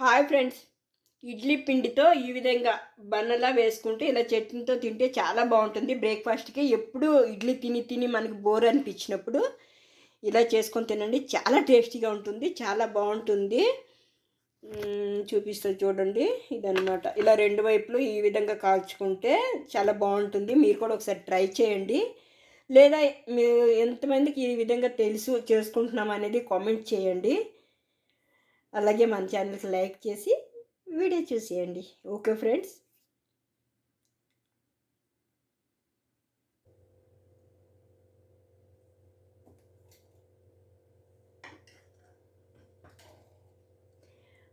Hi friends. Idli పిండితో ఈ విధంగా బన్నలా వేసుకుంటే ఇలా చట్నీతో తింటే చాలా బాగుంటుంది. బ్రేక్ఫాస్ట్కి ఎప్పుడు ఇడ్లీ తిని తిని మనకి బోర్ అనిపించినప్పుడు ఇలా చేసుకొని తినండి. చాలా టేస్టీగా ఉంటుంది. చాలా బాగుంటుంది. చూపిస్తుంది చూపిస్తా చూడండి. ఇదనమాట ఇలా రెండు వైపులు ఈ విధంగా కాల్చుకుంటే చాలా బాగుంటుంది. మీరు కూడా ఒకసారి ట్రై చేయండి. లేదా మీరు ఎంతమందికి ఈ విధంగా తెలుసు చేసుకుంటున్నాం అనేది కామెంట్ చేయండి. అలాగే మన ఛానల్కి లైక్ చేసి వీడియో చూసేయండి. ఓకే ఫ్రెండ్స్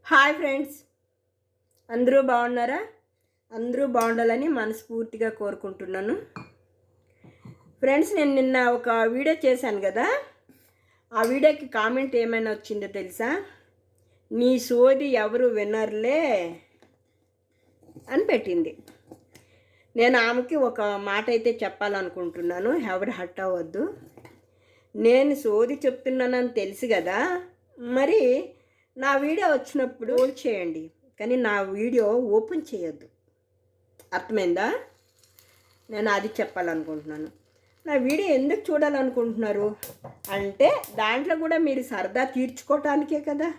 హాయ్ ఫ్రెండ్స్ అందరూ బాగున్నారా? అందరూ బాగుండాలని మనస్ఫూర్తిగా కోరుకుంటున్నాను. ఫ్రెండ్స్ నేను నిన్న ఒక వీడియో చేశాను కదా? ఆ వీడియోకి కామెంట్ ఏమైనా వచ్చిందో తెలుసా? నీ సోది ఎవరు వినర్లే అని పెట్టింది. నేను ఆమెకి ఒక మాట అయితే చెప్పాలనుకుంటున్నాను ఎవరు హట్ అవ్వద్దు. నేను సోది చెప్తున్నానని తెలుసు కదా మరి నా వీడియో వచ్చినప్పుడు హోల్డ్ చేయండి కానీ నా వీడియో ఓపెన్ చేయొద్దు. అర్థమైందా? నేను అది చెప్పాలనుకుంటున్నాను. నా వీడియో ఎందుకు చూడాలనుకుంటున్నారు? అంటే దాంట్లో కూడా మీరు సరదా తీర్చుకోవటానికే కదా.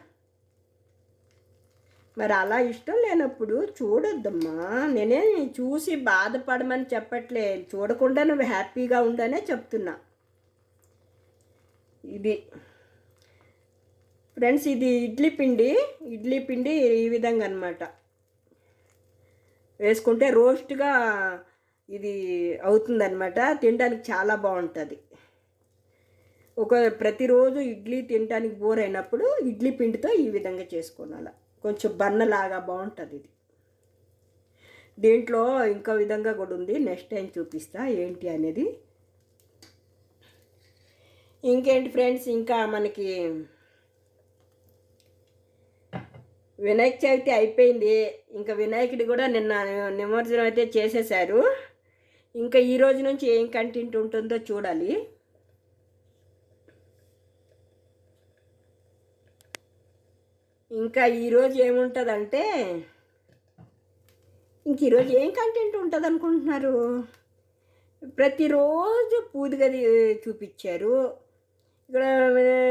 మరి అలా ఇష్టం లేనప్పుడు చూడొద్దమ్మా. నేనే చూసి బాధపడమని చెప్పట్లే. చూడకుండా నువ్వు హ్యాపీగా ఉండనే చెప్తున్నా. ఇది ఫ్రెండ్స్ ఇది ఇడ్లీ పిండి. ఇడ్లీ పిండి ఈ విధంగా అనమాట వేసుకుంటే రోస్ట్గా ఇది అవుతుందన్నమాట. తినడానికి చాలా బాగుంటుంది. ఒక ప్రతిరోజు ఇడ్లీ తినడానికి బోర్ అయినప్పుడు ఇడ్లీ పిండితో ఈ విధంగా చేసుకోవాలి కొంచెం బన్నలాగా బాగుంటుంది ఇది. దీంట్లో ఇంకో విధంగా కూడా ఉంది. నెక్స్ట్ టైం చూపిస్తా ఏంటి అనేది. ఇంకేంటి ఫ్రెండ్స్ ఇంకా మనకి వినాయక చవితి అయిపోయింది. ఇంకా వినాయకుడి కూడా నిన్న నిమజ్జనం అయితే చేసేసారు ఇంకా ఈ రోజు నుంచి ఏం కంటెంట్ ఉంటుందో చూడాలి. ఇంకా ఈరోజు ఏముంటుందంటే ఇంక ఈరోజు ఏం కంటెంట్ ఉంటుంది అనుకుంటున్నారు ప్రతిరోజు పూదిగది చూపించారు ఇక్కడ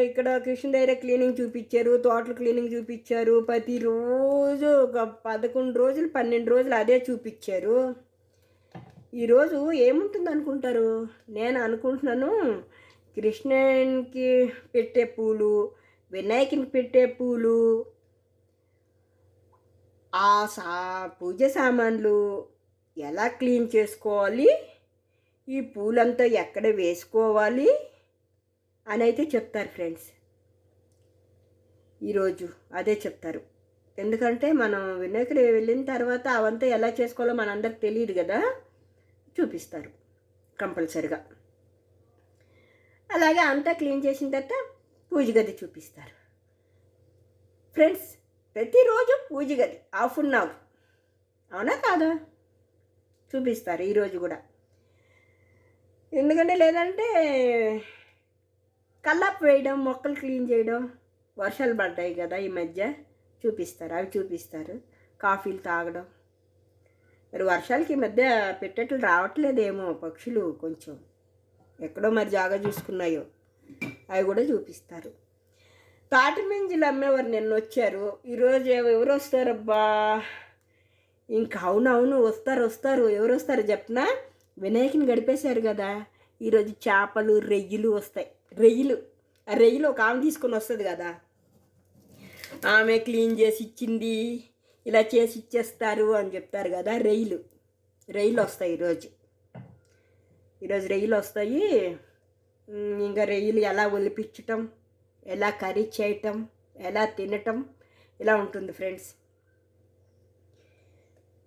ఇక్కడ కృష్ణ దగ్గర క్లీనింగ్ చూపించారు తోటలు క్లీనింగ్ చూపించారు ప్రతిరోజు ఒక పదకొండు రోజులు పన్నెండు రోజులు అదే చూపించారు ఈరోజు ఏముంటుంది అనుకుంటారు నేను అనుకుంటున్నాను కృష్ణునికి పెట్టే పూలు వినాయకునికి పెట్టే పూలు ఆ సా పూజ సామాన్లు ఎలా క్లీన్ చేసుకోవాలి? ఈ పూలంతా ఎక్కడ వేసుకోవాలి? అని అయితే చెప్తారు ఫ్రెండ్స్. ఈరోజు అదే చెప్తారు. ఎందుకంటే మనం వినాయకుడు వెళ్ళిన తర్వాత అవంతా ఎలా చేసుకోవాలో మనందరికి తెలియదు కదా? చూపిస్తారు కంపల్సరిగా. అలాగే అంతా క్లీన్ చేసిన తర్వాత పూజ గది చూపిస్తారు. ఫ్రెండ్స్ ప్రతిరోజు పూజ గది హాఫ్ అన్ అవర్ అవునా కాదా? చూపిస్తారు ఈరోజు కూడా. ఎందుకంటే లేదంటే కల్లాపు వేయడం మొక్కలు క్లీన్ చేయడం వర్షాలు పడ్డాయి కదా ఈ మధ్య. చూపిస్తారు అవి చూపిస్తారు. కాఫీలు తాగడం. మరి వర్షాలకి ఈ మధ్య పెట్టేట్లు రావట్లేదేమో పక్షులు కొంచెం. ఎక్కడో మరి జాగా చూసుకున్నాయో. అవి కూడా చూపిస్తారు. తాటి మింజులు అమ్మేవారు నిన్న వచ్చారు ఈరోజు ఎవరు వస్తారబ్బా? ఇంకా అవునవును వస్తారు వస్తారు ఎవరు వస్తారు చెప్పనా? వినాయకుని గడిపేశారు కదా. ఈరోజు చేపలు రెయ్యలు వస్తాయి. రెయ్యలు. ఆ రెయ్యలు ఒక ఆమె తీసుకొని వస్తుంది కదా. ఆమె క్లీన్ చేసి ఇచ్చింది. ఇలా చేసి ఇచ్చేస్తారు అని చెప్తారు కదా రెయ్యలు. రెయ్యలు వస్తాయి ఈరోజు. ఈరోజు రెయ్యలు వస్తాయి. ఇంకా రెయ్యలు ఎలా ఒలిపించటం? ఎలా కర్రీ చేయటం ఎలా తినటం ఇలా ఉంటుంది ఫ్రెండ్స్.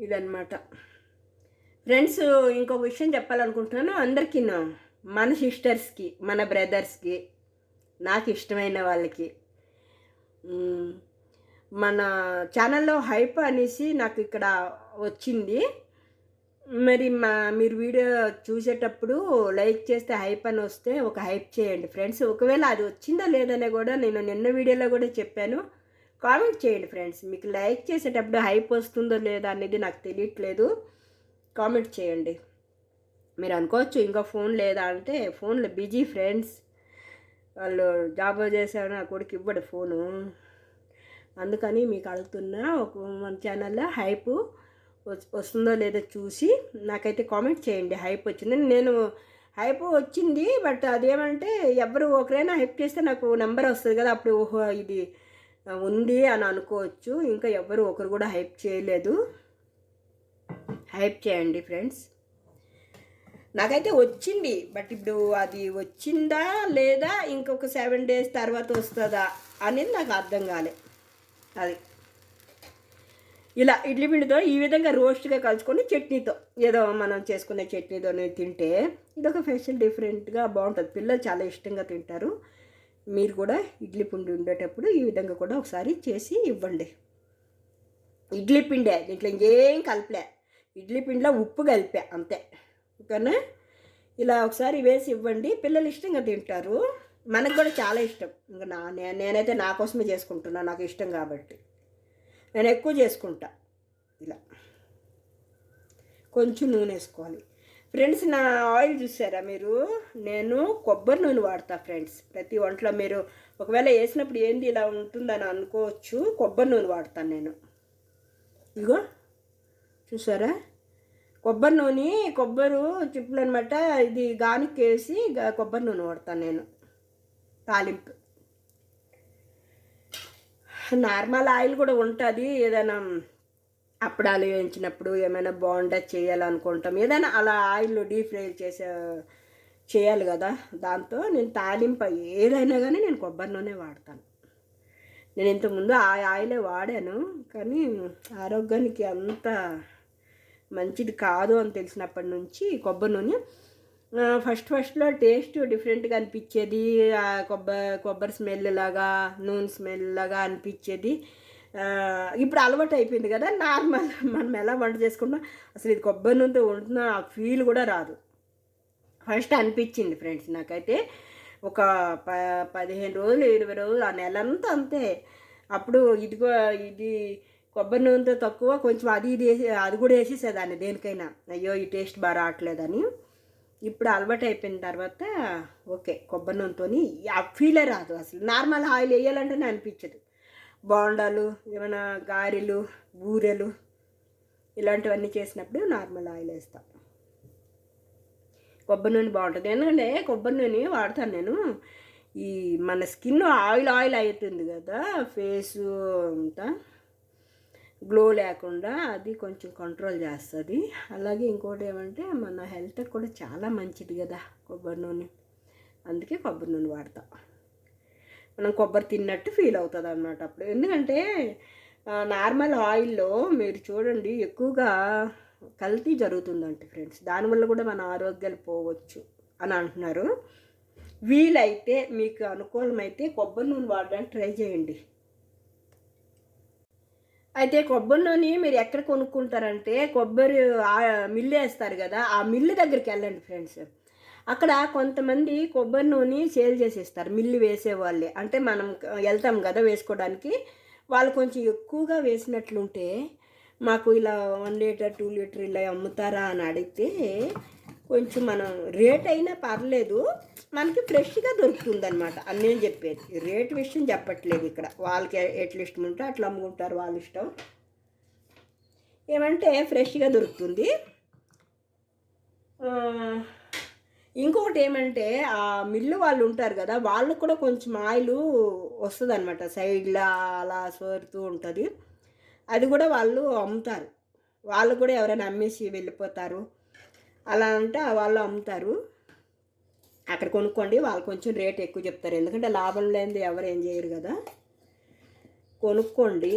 ఇదన్నమాట. ఫ్రెండ్స్ ఇంకో విషయం చెప్పాలనుకుంటున్నాను. అందరికీ మన సిస్టర్స్కి మన బ్రదర్స్కి నాకు ఇష్టమైన వాళ్ళకి. మన ఛానల్లో హైప్ అనేసి నాకు ఇక్కడ వచ్చింది. మరి మా మీరు వీడియో చూసేటప్పుడు లైక్ చేస్తే హైప్ అని వస్తే ఒక హైప్ చేయండి. ఫ్రెండ్స్ ఒకవేళ అది వచ్చిందో లేదనే కూడా నేను నిన్న వీడియోలో కూడా చెప్పాను. కామెంట్ చేయండి ఫ్రెండ్స్ మీకు లైక్ చేసేటప్పుడు హైప్ వస్తుందో లేదా అనేది నాకు తెలియట్లేదు. కామెంట్ చేయండి. మీరు అనుకోవచ్చు ఇంకా ఫోన్ లేదా అంటే ఫోన్లో బిజీ ఫ్రెండ్స్. వాళ్ళు జాబ్ చేశారు నా కొడుకు ఇవ్వడు ఫోను. అందుకని మీకు అడుగుతున్నా ఒక మన ఛానల్లో హైపు వస్తుందో లేదో చూసి నాకైతే కామెంట్ చేయండి. హైప్ వచ్చింది. నేను హైప్ వచ్చింది బట్ అదేమంటే ఎవరు ఒకరైనా హైప్ చేస్తే నాకు నెంబర్ వస్తుంది కదా అప్పుడు ఓహో ఇది ఉంది అని అనుకోవచ్చు. ఇంకా ఎవరు ఒకరు కూడా హైప్ చేయలేదు. హైప్ చేయండి ఫ్రెండ్స్. నాకైతే వచ్చింది బట్ ఇప్పుడు అది వచ్చిందా లేదా ఇంకొక సెవెన్ డేస్ తర్వాత వస్తుందా అనేది నాకు అర్థం కాలే. అది. ఇలా ఇడ్లీ పిండితో ఈ విధంగా రోస్ట్గా కలుసుకొని చట్నీతో ఏదో మనం చేసుకునే చట్నీతో తింటే ఇదొక ఫెషల్ డిఫరెంట్గా బాగుంటుంది. పిల్లలు చాలా ఇష్టంగా తింటారు. మీరు కూడా ఇడ్లీ పిండి ఉండేటప్పుడు ఈ విధంగా కూడా ఒకసారి చేసి ఇవ్వండి. ఇడ్లీ పిండే దీంట్లో ఇంకేం కలపలే. ఇడ్లీ పిండిలో ఉప్పు కలిపా అంతే. ఓకేనా? ఇలా ఒకసారి వేసి ఇవ్వండి. పిల్లలు ఇష్టంగా తింటారు. మనకు కూడా చాలా ఇష్టం. ఇంకా నా నేనైతే నా కోసమే చేసుకుంటున్నాను నాకు ఇష్టం కాబట్టి. నేను ఎక్కువ చేసుకుంటా. ఇలా. కొంచెం నూనె వేసుకోవాలి. ఫ్రెండ్స్ నా ఆయిల్ చూసారా మీరు? నేను కొబ్బరి నూనె వాడతా ఫ్రెండ్స్. ప్రతి వంటలో మీరు ఒకవేళ వేసినప్పుడు ఏంది ఇలా ఉంటుందని అనుకోవచ్చు. కొబ్బరి నూనె వాడతాను నేను. ఇగో. చూసారా? కొబ్బరి నూనె కొబ్బరి చిప్పులు అనమాట ఇది గానికి వేసి కొబ్బరి నూనె వాడతాను నేను. తాలింపు. నార్మల్ ఆయిల్ కూడా ఉంటుంది. ఏదైనా అప్పడాలు వేయించినప్పుడు ఏమైనా బాగుండా చేయాలనుకుంటాం. ఏదైనా అలా ఆయిల్ డీప్ ఫ్రై చేసే చేయాలి కదా. దాంతో నేను తాలింపు ఏదైనా కానీ నేను కొబ్బరి నూనె వాడతాను. నేను ఇంతకుముందు ఆ ఆయిలే వాడాను. కానీ ఆరోగ్యానికి అంత మంచిది కాదు అని తెలిసినప్పటి నుంచి కొబ్బరి నూనె ఫస్ట్ ఫస్ట్లో టేస్ట్ డిఫరెంట్గా అనిపించేది. కొబ్బరి కొబ్బరి స్మెల్ లాగా నూనె స్మెల్ లాగా అనిపించేది. ఇప్పుడు అలవాటు అయిపోయింది కదా నార్మల్ మనం ఎలా వంట చేసుకున్నా అసలు ఇది కొబ్బరి నూనెతో వండుతున్నా ఆ ఫీల్ కూడా రాదు. ఫస్ట్ అనిపించింది ఫ్రెండ్స్ నాకైతే. ఒక ప పదిహేను రోజులు ఇరవై రోజులు ఆ నెలంతా అంతే. అప్పుడు ఇదిగో ఇది కొబ్బరి నూనెతో తక్కువ కొంచెం అది ఇది వేసి అది కూడా వేసేసేదాన్ని దేనికైనా. అయ్యో ఈ టేస్ట్ బాగా రావట్లేదని. ఇప్పుడు అలవాటు అయిపోయిన తర్వాత ఓకే కొబ్బరి నూనెతో ఆ ఫీలే రాదు అసలు. నార్మల్ ఆయిల్ వేయాలంటేనే అనిపించదు. బోండాలు ఏమైనా గారెలు బూరెలు ఇలాంటివన్నీ చేసినప్పుడు నార్మల్ ఆయిల్ వేస్తాం. కొబ్బరి నూనె బాగుంటుంది. ఎందుకంటే కొబ్బరి నూనె వాడతాను నేను. ఈ మన స్కిన్ ఆయిల్ ఆయిల్ అవుతుంది కదా ఫేసు అంతా. గ్లో లేకుండా అది కొంచెం కంట్రోల్ చేస్తుంది. అలాగే ఇంకోటి ఏమంటే మన హెల్త్కి కూడా చాలా మంచిది కదా కొబ్బరి నూనె. అందుకే కొబ్బరి నూనె వాడతాం. మనం కొబ్బరి తిన్నట్టు ఫీల్ అవుతుంది అన్నమాట అప్పుడు. ఎందుకంటే నార్మల్ ఆయిల్లో మీరు చూడండి ఎక్కువగా కల్తీ జరుగుతుందంట ఫ్రెండ్స్ దానివల్ల కూడా మన ఆరోగ్యాలు పోవచ్చు అని అంటున్నారు. వీలైతే మీకు అనుకూలమైతే కొబ్బరి నూనె వాడడానికి ట్రై చేయండి. అయితే కొబ్బరి నూనె మీరు ఎక్కడ కొనుక్కుంటారంటే కొబ్బరి మిల్లు వేస్తారు కదా ఆ మిల్లు దగ్గరికి వెళ్ళండి ఫ్రెండ్స్. అక్కడ కొంతమంది కొబ్బరి నూనె సేల్ చేసేస్తారు మిల్లు వేసేవాళ్ళే. అంటే మనం వెళ్తాం కదా వేసుకోవడానికి వాళ్ళు కొంచెం ఎక్కువగా వేసినట్లుంటే మాకు ఇలా వన్ లీటర్ టూ లీటర్ ఇలా అమ్ముతారా అని అడిగితే కొంచెం మనం రేట్ అయినా పర్లేదు మనకి ఫ్రెష్గా దొరుకుతుంది అనమాట అని నేను చెప్పేది. రేట్ విషయం చెప్పట్లేదు ఇక్కడ. వాళ్ళకి ఎట్లా ఇష్టం ఉంటే అట్లా అమ్ముకుంటారు వాళ్ళ ఇష్టం. ఏమంటే ఫ్రెష్గా దొరుకుతుంది. ఇంకొకటి ఏమంటే ఆ మిల్లు వాళ్ళు ఉంటారు కదా వాళ్ళకు కూడా కొంచెం ఆయిల్ వస్తుంది అనమాట సైడ్లో అలా సోరుతూ ఉంటుంది. అది కూడా వాళ్ళు అమ్ముతారు. వాళ్ళు కూడా ఎవరైనా అమ్మేసి వెళ్ళిపోతారు. అలా అంటే వాళ్ళు అమ్ముతారు. అక్కడ కొనుక్కోండి వాళ్ళు కొంచెం రేట్ ఎక్కువ చెప్తారు. ఎందుకంటే లాభం లేనిది ఎవరు ఏం చేయరు కదా. కొనుక్కోండి.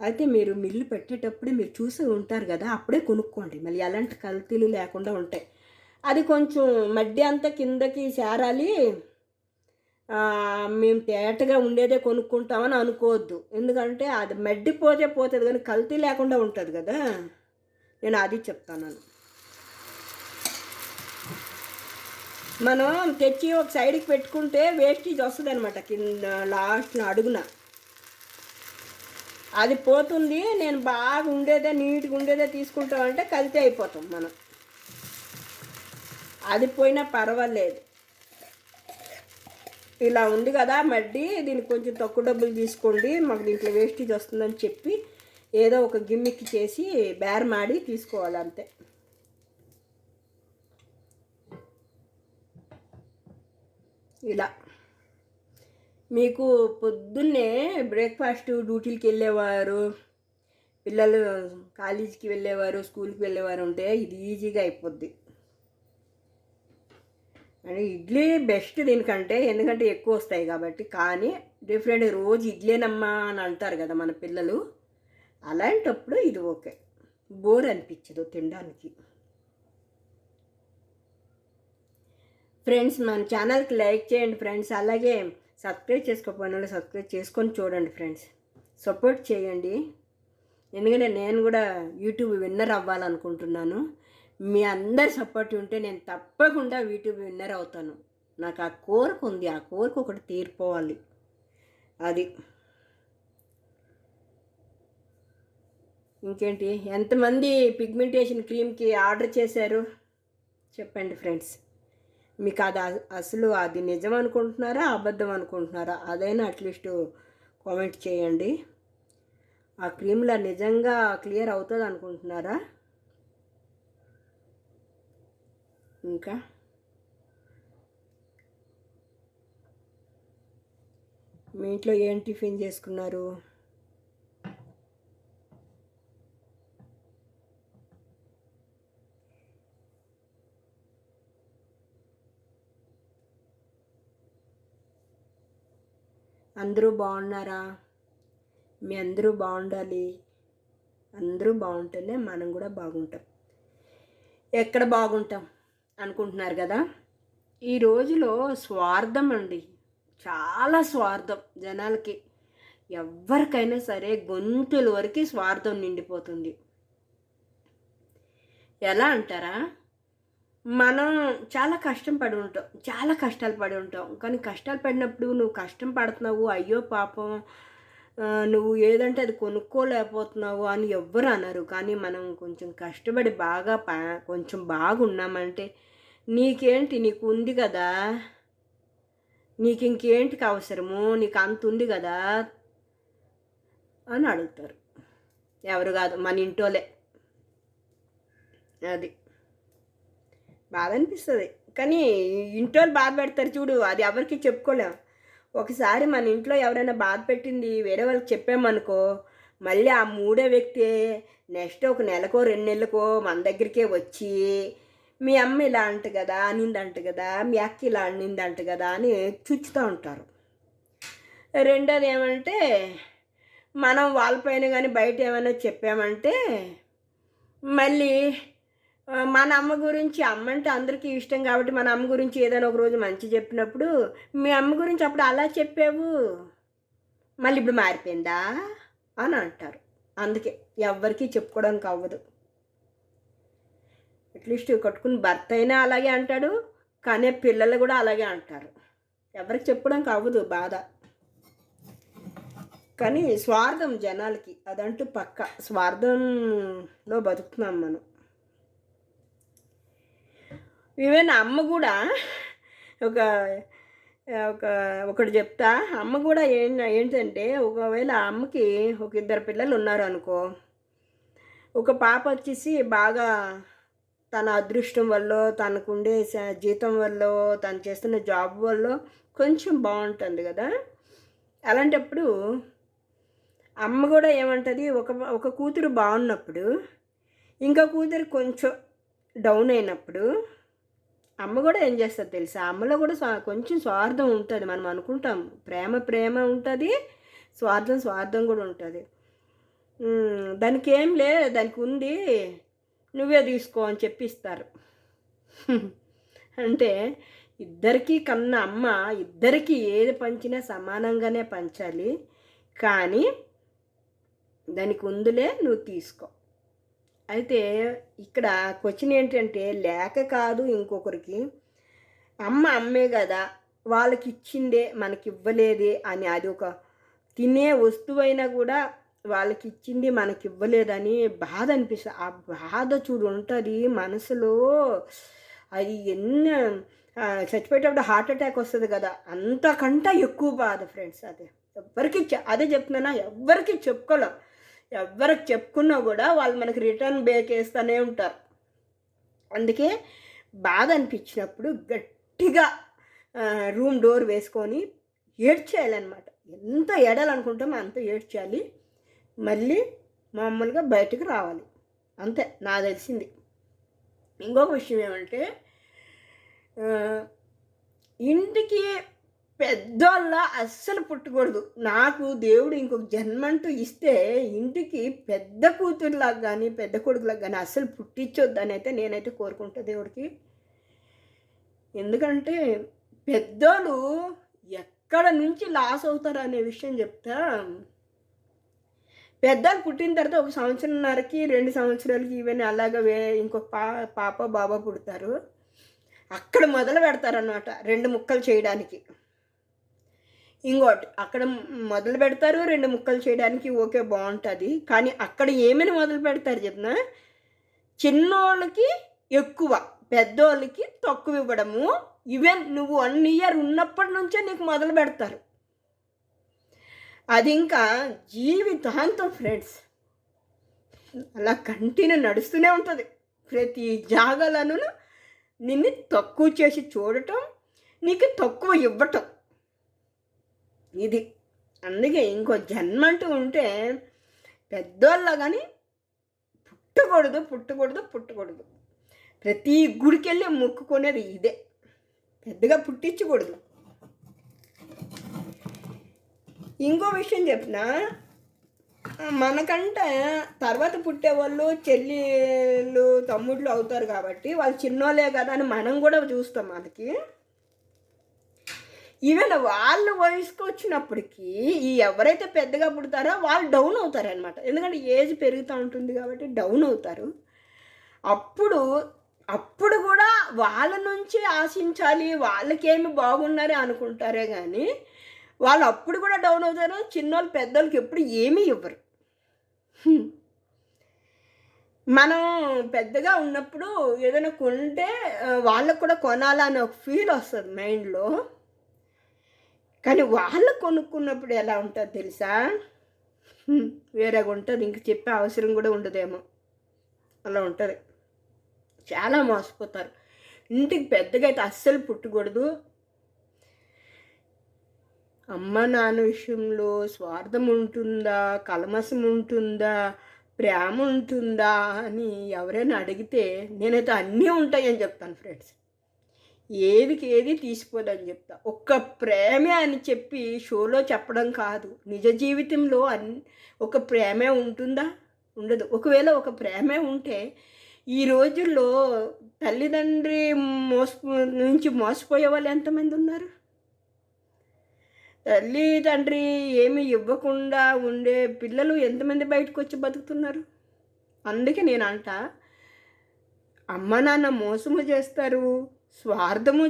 అయితే మీరు మిల్లు పెట్టేటప్పుడు మీరు చూసి ఉంటారు కదా అప్పుడే కొనుక్కోండి. మళ్ళీ ఎలాంటి కల్తీలు లేకుండా ఉంటాయి. అది కొంచెం మడ్డి అంతా కిందకి చేరాలి. మేము తేటగా ఉండేదే కొనుక్కుంటామని అనుకోవద్దు. ఎందుకంటే అది మడ్డి పోతే పోతుంది కానీ కల్తీ లేకుండా ఉంటుంది కదా. నేను అది చెప్తాను. మనం తెచ్చి ఒక సైడ్కి పెట్టుకుంటే వేస్టేజ్ వస్తుంది అనమాట కింద లాస్ట్ అడుగున. అది పోతుంది నేను బాగా ఉండేదే నీట్గా ఉండేదే తీసుకుంటామంటే కలితే అయిపోతాం మనం. అది పోయినా పర్వాలేదు. ఇలా ఉంది కదా మడ్డి దీనికి కొంచెం తక్కువ డబ్బులు తీసుకోండి మాకు దీంట్లో వేస్టేజ్ వస్తుందని చెప్పి ఏదో ఒక గిమ్మిక్ చేసి బేరమాడి తీసుకోవాలి అంతే. ఇలా. మీకు పొద్దున్నే బ్రేక్ఫాస్ట్ డ్యూటీలకి వెళ్ళేవారు పిల్లలు కాలేజీకి వెళ్ళేవారు స్కూల్కి వెళ్ళేవారు ఉంటే ఇది ఈజీగా అయిపోద్ది. అంటే ఇడ్లీ బెస్ట్ దీనికంటే ఎందుకంటే ఎక్కువ వస్తాయి కాబట్టి. కానీ డిఫరెంట్ రోజు ఇడ్లీనమ్మా అని అంటారు కదా మన పిల్లలు అలాంటప్పుడు ఇది ఓకే బోర్ అనిపించదు తినడానికి. ఫ్రెండ్స్ మన ఛానల్కి లైక్ చేయండి ఫ్రెండ్స్. అలాగే సబ్స్క్రైబ్ చేసుకోకపోయిన వాళ్ళు సబ్స్క్రైబ్ చేసుకొని చూడండి ఫ్రెండ్స్. సపోర్ట్ చేయండి. ఎందుకంటే నేను కూడా యూట్యూబ్ విన్నర్ అవ్వాలనుకుంటున్నాను. మీ అందరి సపోర్ట్ ఉంటే నేను తప్పకుండా యూట్యూబ్ విన్నర్ అవుతాను. నాకు ఆ కోరిక ఉంది. ఆ కోరిక ఒకటి తీరిపోవాలి. అది. ఇంకేంటి? ఎంతమంది పిగ్మెంటేషన్ క్రీమ్కి ఆర్డర్ చేశారు? చెప్పండి ఫ్రెండ్స్. మీకు అది అసలు అది నిజం అనుకుంటున్నారా అబద్ధం అనుకుంటున్నారా అదైనా అట్లీస్ట్ కామెంట్ చేయండి. ఆ క్రీమ్లో నిజంగా క్లియర్ అవుతుంది అనుకుంటున్నారా? ఇంకా? మీ ఇంట్లో ఏం టిఫిన్ చేసుకున్నారు? అందరూ బాగున్నారా? మీ అందరూ బాగుండాలి. అందరూ బాగుంటేనే మనం కూడా బాగుంటాం. ఎక్కడ బాగుంటాం అనుకుంటున్నారు కదా? ఈ రోజులో స్వార్థం అండి. చాలా స్వార్థం జనాలకి. ఎవరికైనా సరే గొంతుల వరకు స్వార్థం నిండిపోతుంది. ఎలా అంటారా? మనం చాలా కష్టం పడి ఉంటాం. చాలా కష్టాలు పడి ఉంటాం. కానీ కష్టాలు పడినప్పుడు నువ్వు కష్టం పడుతున్నావు. అయ్యో పాపం. నువ్వు ఏదంటే అది కొనుక్కోలేకపోతున్నావు అని ఎవ్వరు అనరు. కానీ మనం కొంచెం కష్టపడి బాగా పా కొంచెం బాగున్నామంటే నీకేంటి? నీకు ఉంది కదా. నీకు ఇంకేంటికి అవసరము? నీకు అంత ఉంది కదా అని అడుగుతారు. ఎవరు కాదు మన ఇంటోలే. అది. బాధ అనిపిస్తుంది కానీ ఇంట్లో బాధ పెడతారు చూడు అది ఎవరికి చెప్పుకోలేం. ఒకసారి మన ఇంట్లో ఎవరైనా బాధ పెట్టింది వేరే వాళ్ళకి చెప్పామనుకో మళ్ళీ ఆ మూడో వ్యక్తి నెక్స్ట్ ఒక నెలకో రెండు నెలలకో మన దగ్గరికే వచ్చి మీ అమ్మ ఇలా అంట కదా అనిందంట కదా మీ అక్క ఇలా అనిందంట కదా అని చుచ్చుతూ ఉంటారు. రెండోది ఏమంటే మనం వాళ్ళపైన కానీ బయట ఏమైనా చెప్పామంటే మళ్ళీ మన అమ్మ గురించి అమ్మ అంటే అందరికీ ఇష్టం కాబట్టి మన అమ్మ గురించి ఏదైనా ఒక రోజు మంచి చెప్పినప్పుడు మీ అమ్మ గురించి అప్పుడు అలా చెప్పావు? మళ్ళీ ఇప్పుడు మారిపోయిందా? అని అంటారు. అందుకే ఎవ్వరికీ చెప్పుకోవడానికి అవ్వదు. అట్లీస్ట్ కట్టుకుని భర్త అయినా అలాగే అంటాడు కానీ పిల్లలు కూడా అలాగే అంటారు. ఎవరికి చెప్పుకోవడానికి అవ్వదు బాధ. కానీ స్వార్థం జనాలకి అదంటూ పక్క స్వార్థంలో బతుకుతున్నాం మనం. ఈవెన్ అమ్మ కూడా ఒక ఒక ఒకటి చెప్తా. అమ్మ కూడా ఏం ఏంటంటే ఒకవేళ ఆ అమ్మకి ఒక ఇద్దరు పిల్లలు ఉన్నారు అనుకో ఒక పాప వచ్చేసి బాగా తన అదృష్టం వల్ల తనకుండే జీతం వల్ల తను చేస్తున్న జాబ్ వల్ల కొంచెం బాగుంటుంది కదా. అలాంటప్పుడు అమ్మ కూడా ఏమంటుంది ఒక ఒక కూతురు బాగున్నప్పుడు ఇంకో కూతురు కొంచెం డౌన్ అయినప్పుడు అమ్మ కూడా ఏం చేస్తుంది తెలుసా? అమ్మలో కూడా కొంచెం స్వార్థం ఉంటుంది. మనం అనుకుంటాం. ప్రేమ ప్రేమ ఉంటుంది. స్వార్థం స్వార్థం కూడా ఉంటుంది. దానికి ఏం లే దానికి ఉంది. నువ్వే తీసుకో అని చెప్పిస్తారు. అంటే ఇద్దరికీ కన్న అమ్మ ఇద్దరికీ ఏది పంచినా సమానంగానే పంచాలి. కానీ దానికి ఉందిలే నువ్వు తీసుకో. అయితే ఇక్కడ క్వశ్చన్ ఏంటంటే లేక కాదు ఇంకొకరికి అమ్మ అమ్మే కదా వాళ్ళకి ఇచ్చిందే మనకి ఇవ్వలేదే అని అది ఒక తినే వస్తువైనా కూడా వాళ్ళకి ఇచ్చింది మనకి ఇవ్వలేదని బాధ అనిపిస్తుంది ఆ బాధ చూడు ఉంటుంది మనసులో. అది ఎన్ని చచ్చిపోయేటప్పుడు హార్ట్ అటాక్ వస్తుంది కదా అంతకంటే ఎక్కువ బాధ ఫ్రెండ్స్ అది. ఎవ్వరికి చె- అదే చెప్తున్నానా ఎవ్వరికి చెప్పుకోలేం. ఎవరికి చెప్పుకున్నా కూడా వాళ్ళు మనకి రిటర్న్ బేక్ వేస్తూనే ఉంటారు. అందుకే బాధ అనిపించినప్పుడు గట్టిగా రూమ్ డోర్ వేసుకొని ఏడ్చేయాలన్నమాట. ఎంత ఏడాలనుకుంటామో అంత ఏడ్చేయాలి. మళ్ళీ మామూలుగా బయటకు రావాలి. అంతే నా తెలిసింది. ఇంకొక విషయం ఏమంటే ఇంటికి పెద్దోళ్ళ అస్సలు పుట్టకూడదు. నాకు దేవుడు ఇంకొక జన్మంటూ ఇస్తే ఇంటికి పెద్ద కూతురులాగా కానీ పెద్ద కొడుకులాగా కానీ అస్సలు పుట్టించొద్దని అయితే నేనైతే కోరుకుంటా దేవుడికి. ఎందుకంటే పెద్దోళ్ళు ఎక్కడ నుంచి లాస్ అవుతారు అనే విషయం చెప్తా. పెద్దలు పుట్టిన తర్వాత ఒక సంవత్సరంన్నరకి రెండు సంవత్సరాలకి ఈవెన్ అలాగా వే ఇంకొక పా పాప బాబా పుడతారు. అక్కడ మొదలు పెడతారనమాట రెండు ముక్కలు చేయడానికి. ఇంకోటి అక్కడ మొదలు పెడతారు రెండు ముక్కలు చేయడానికి ఓకే బాగుంటుంది. కానీ అక్కడ ఏమైనా మొదలు పెడతారు చెప్పిన చిన్నోళ్ళకి ఎక్కువ పెద్దోళ్ళకి తక్కువ ఇవ్వడము. ఈవెన్ నువ్వు వన్ ఇయర్ ఉన్నప్పటి నుంచే నీకు మొదలు పెడతారు. అది ఇంకా జీవితాంతం ఫ్రెండ్స్ అలా కంటిన్యూ నడుస్తూనే ఉంటుంది. ప్రతి జాగాలను నిన్ను తక్కువ చేసి చూడటం నీకు తక్కువ ఇవ్వటం. ఇది. అందుకే ఇంకో జన్మ అంటూ ఉంటే పెద్దోళ్ళ కానీ పుట్టకూడదు పుట్టకూడదు పుట్టకూడదు. ప్రతి గుడికి వెళ్ళి మొక్కుకునేది ఇదే. పెద్దగా పుట్టించకూడదు. ఇంకో విషయం చెప్పిన మనకంటే తర్వాత పుట్టేవాళ్ళు చెల్లిళ్ళు తమ్ముళ్ళు అవుతారు కాబట్టి వాళ్ళు చిన్నోళ్ళే కదా అని మనం కూడా చూస్తాం మనకి ఈవెన్ వాళ్ళ వయసుకు వచ్చినప్పటికీ ఈ ఎవరైతే పెద్దగా పుడతారో వాళ్ళు డౌన్ అవుతారు అనమాట ఎందుకంటే ఏజ్ పెరుగుతూ ఉంటుంది కాబట్టి డౌన్ అవుతారు. అప్పుడు అప్పుడు కూడా వాళ్ళ నుంచి ఆశించాలి వాళ్ళకేమి బాగున్నారే అనుకుంటారే కానీ వాళ్ళు అప్పుడు కూడా డౌన్ అవుతారు. చిన్నోళ్ళు పెద్దోళ్ళకి ఎప్పుడు ఏమీ ఇవ్వరు. మనం పెద్దగా ఉన్నప్పుడు ఏదైనా కొంటే వాళ్ళకు కూడా కొనాలని ఒక ఫీల్ వస్తుంది మైండ్లో. కానీ వాళ్ళు కొనుక్కున్నప్పుడు ఎలా ఉంటుంది తెలుసా? వేరేగా ఉంటుంది. ఇంక చెప్పే అవసరం కూడా ఉండదేమో. అలా ఉంటుంది. చాలా మోసపోతారు. ఇంటికి పెద్దగా అయితే అస్సలు పుట్టకూడదు. అమ్మ నాన్న విషయంలో స్వార్థం ఉంటుందా? కలమసం ఉంటుందా? ప్రేమ ఉంటుందా? అని ఎవరైనా అడిగితే నేనైతే అన్నీ ఉంటాయని చెప్తాను ఫ్రెండ్స్. ఏదికి ఏది తీసిపోదని చెప్తా. ఒక్క ప్రేమే అని చెప్పి షోలో చెప్పడం కాదు. నిజ జీవితంలో అన్ ఒక ప్రేమే ఉంటుందా? ఉండదు. ఒకవేళ ఒక ప్రేమే ఉంటే ఈ రోజుల్లో తల్లిదండ్రి మోస నుంచి మోసపోయే వాళ్ళు ఎంతమంది ఉన్నారు? తల్లి తండ్రి ఏమి ఇవ్వకుండా ఉండే పిల్లలు ఎంతమంది బయటకు వచ్చి బతుకుతున్నారు? అందుకే నేను అంట అమ్మ నాన్న మోసము చేస్తారు స్వార్థము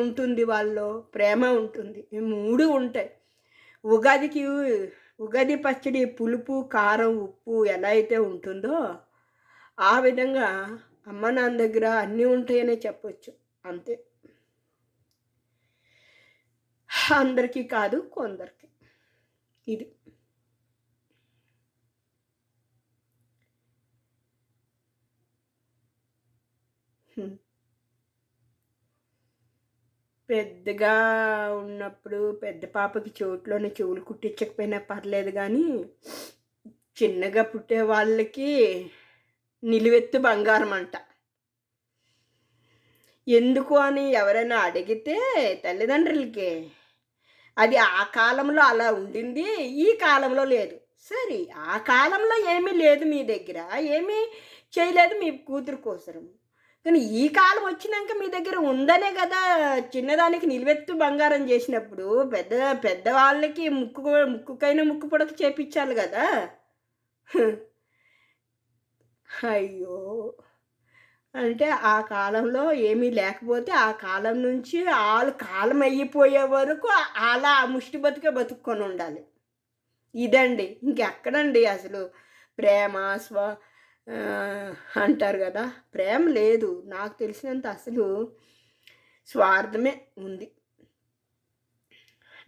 ఉంటుంది వాళ్ళలో ప్రేమ ఉంటుంది. ఈ మూడు ఉంటాయి. ఉగాదికి ఉగాది పచ్చడి పులుపు కారం ఉప్పు ఎలా అయితే ఉంటుందో ఆ విధంగా అమ్మ నాన్న దగ్గర అన్నీ ఉంటాయనే చెప్పొచ్చు. అంతే. అందరికీ కాదు కొందరికి. ఇది. Hmm. పెద్దగా ఉన్నప్పుడు పెద్ద పాపకి చోట్లోనే చెవులు కుట్టించకపోయినా పర్లేదు కానీ చిన్నగా పుట్టే వాళ్ళకి నిలువెత్తు బంగారం అంట ఎందుకు అని ఎవరైనా అడిగితే తల్లిదండ్రులకి. అది ఆ కాలంలో అలా ఉండింది ఈ కాలంలో లేదు. సరే ఆ కాలంలో ఏమీ లేదు మీ దగ్గర ఏమీ చేయలేదు మీ కూతురు కోసరం. కానీ ఈ కాలం వచ్చినాక మీ దగ్గర ఉందనే కదా చిన్నదానికి నిలువెత్తు బంగారం చేసినప్పుడు. పెద్ద పెద్దవాళ్ళకి ముక్కు ముక్కుకైనా ముక్కు పొడక చేపించాలి కదా. అయ్యో. అంటే ఆ కాలంలో ఏమీ లేకపోతే ఆ కాలం నుంచి వాళ్ళు కాలం అయిపోయే వరకు అలా ముష్టి బతుకే బతుక్కొని ఉండాలి. ఇదండి. ఇంకెక్కడండి అసలు? ప్రేమ స్వ అంటారు కదా. ప్రేమ లేదు. నాకు తెలిసినంత అసలు స్వార్థమే ఉంది.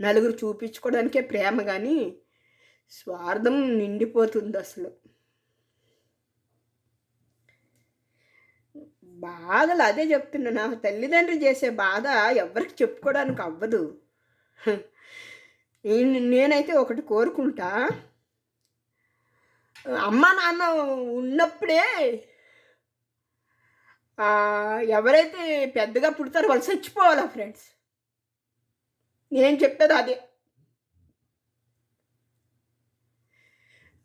నలుగురు చూపించుకోవడానికే ప్రేమ కానీ స్వార్థం నిండిపోతుంది అసలు. బాధలు అదే చెప్తున్నా నా తల్లిదండ్రులు చేసే బాధ ఎవరికి చెప్పుకోవడానికి అవ్వదు. నేను- నేనైతే ఒకటి కోరుకుంటా. అమ్మ నాన్న ఉన్నప్పుడే ఎవరైతే పెద్దగా పుడతారో వాళ్ళు చచ్చిపోవాలా ఫ్రెండ్స్ నేను చెప్పేది అదే.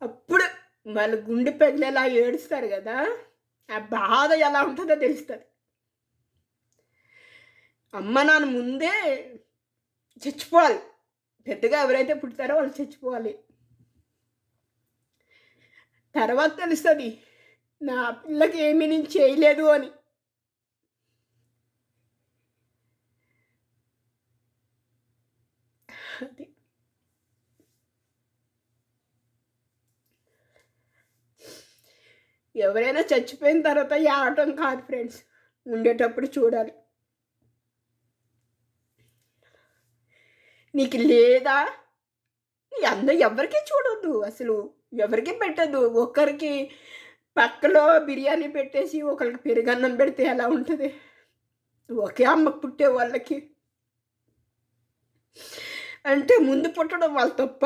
అప్పుడు వాళ్ళు గుండె పెగిలేలా ఏడుస్తారు కదా ఆ బాధ ఎలా ఉంటుందో తెలుస్తుంది. అమ్మ నాన్న ముందే చచ్చిపోవాలి. పెద్దగా ఎవరైతే పుడతారో వాళ్ళు చచ్చిపోవాలి. తర్వాత తెలుస్తుంది. నా పిల్లకి ఏమీ నేను చేయలేదు అని. అది. ఎవరైనా చచ్చిపోయిన తర్వాత ఆడటం కాదు ఫ్రెండ్స్. ఉండేటప్పుడు చూడాలి. నీకు లేదా? నీ అందరూ ఎవరికీ చూడొద్దు అసలు. ఎవరికి పెట్టద్దు ఒకరికి పక్కలో బిర్యానీ పెట్టేసి ఒకరికి పెరుగన్నం పెడితే ఎలా ఉంటుంది? ఒకే అమ్మ పుట్టే వాళ్ళకి. అంటే ముందు పుట్టడం వాళ్ళ తప్ప?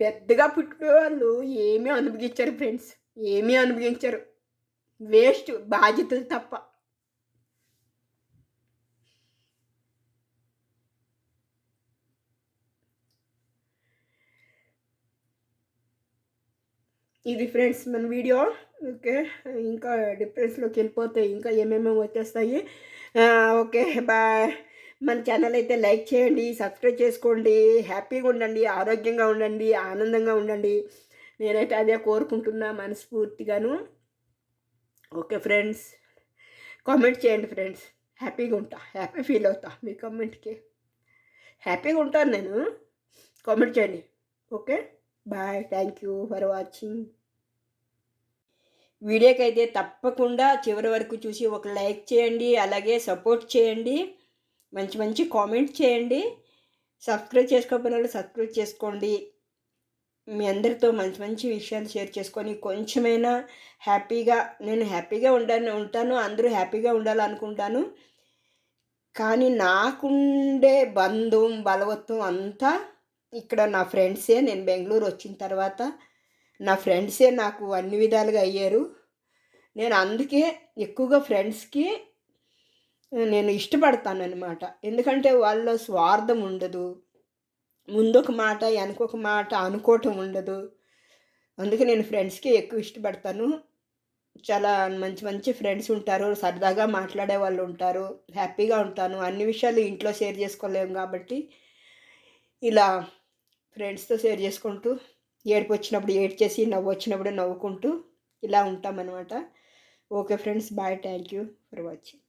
పెద్దగా పుట్టిన వాళ్ళు ఏమీ అనుభవించారు ఫ్రెండ్స్. ఏమీ అనుభవించారు. వేస్ట్ బాధ్యతలు తప్ప. ఇది ఫ్రెండ్స్ మన వీడియో. ఓకే ఇంకా డిఫరెన్స్లోకి వెళ్ళిపోతే ఇంకా ఏమేమో వచ్చేస్తాయి. Okay bye. మన ఛానల్ అయితే లైక్ చేయండి సబ్స్క్రైబ్ చేసుకోండి హ్యాపీగా ఉండండి ఆరోగ్యంగా ఉండండి ఆనందంగా ఉండండి. నేనైతే అదే కోరుకుంటున్నా మనస్ఫూర్తిగాను. Okay friends. కామెంట్ చేయండి ఫ్రెండ్స్. హ్యాపీగా ఉంటా. హ్యాపీ ఫీల్ అవుతా మీ కామెంట్కి. హ్యాపీగా ఉంటాను నేను. కామెంట్ చేయండి. Okay? Bye. Thank you for watching. వీడియోకి అయితే తప్పకుండా చివరి వరకు చూసి ఒక లైక్ చేయండి అలాగే సపోర్ట్ చేయండి. మంచి మంచి కామెంట్ చేయండి. సబ్స్క్రైబ్ చేసుకోకపోయిన వాళ్ళు సబ్స్క్రైబ్ చేసుకోండి. మీ అందరితో మంచి మంచి విషయాలు షేర్ చేసుకొని కొంచెమైనా హ్యాపీగా నేను హ్యాపీగా ఉండాలని ఉంటాను అందరూ హ్యాపీగా ఉండాలనుకుంటాను. కానీ నాకుండే బంధం బలవత్వం అంతా ఇక్కడ నా ఫ్రెండ్సే. నేను బెంగళూరు వచ్చిన తర్వాత నా ఫ్రెండ్సే నాకు అన్ని విధాలుగా అయ్యారు. నేను అందుకే ఎక్కువగా ఫ్రెండ్స్కి నేను ఇష్టపడతాను అనమాట ఎందుకంటే వాళ్ళ స్వార్థం ఉండదు. ముందొక మాట వెనకొక మాట అనుకోవటం ఉండదు. అందుకే నేను ఫ్రెండ్స్కి ఎక్కువ ఇష్టపడతాను. చాలా మంచి మంచి ఫ్రెండ్స్ ఉంటారు సరదాగా మాట్లాడే వాళ్ళు ఉంటారు హ్యాపీగా ఉంటాను. అన్ని విషయాలు ఇంట్లో షేర్ చేసుకోలేము కాబట్టి ఇలా ఫ్రెండ్స్తో షేర్ చేసుకుంటూ ఏడుపు వచ్చినప్పుడు ఏడ్చేసి నవ్వు వచ్చినప్పుడు నవ్వుకుంటూ ఇలా ఉంటామన్నమాట. Okay friends bye thank you for watching.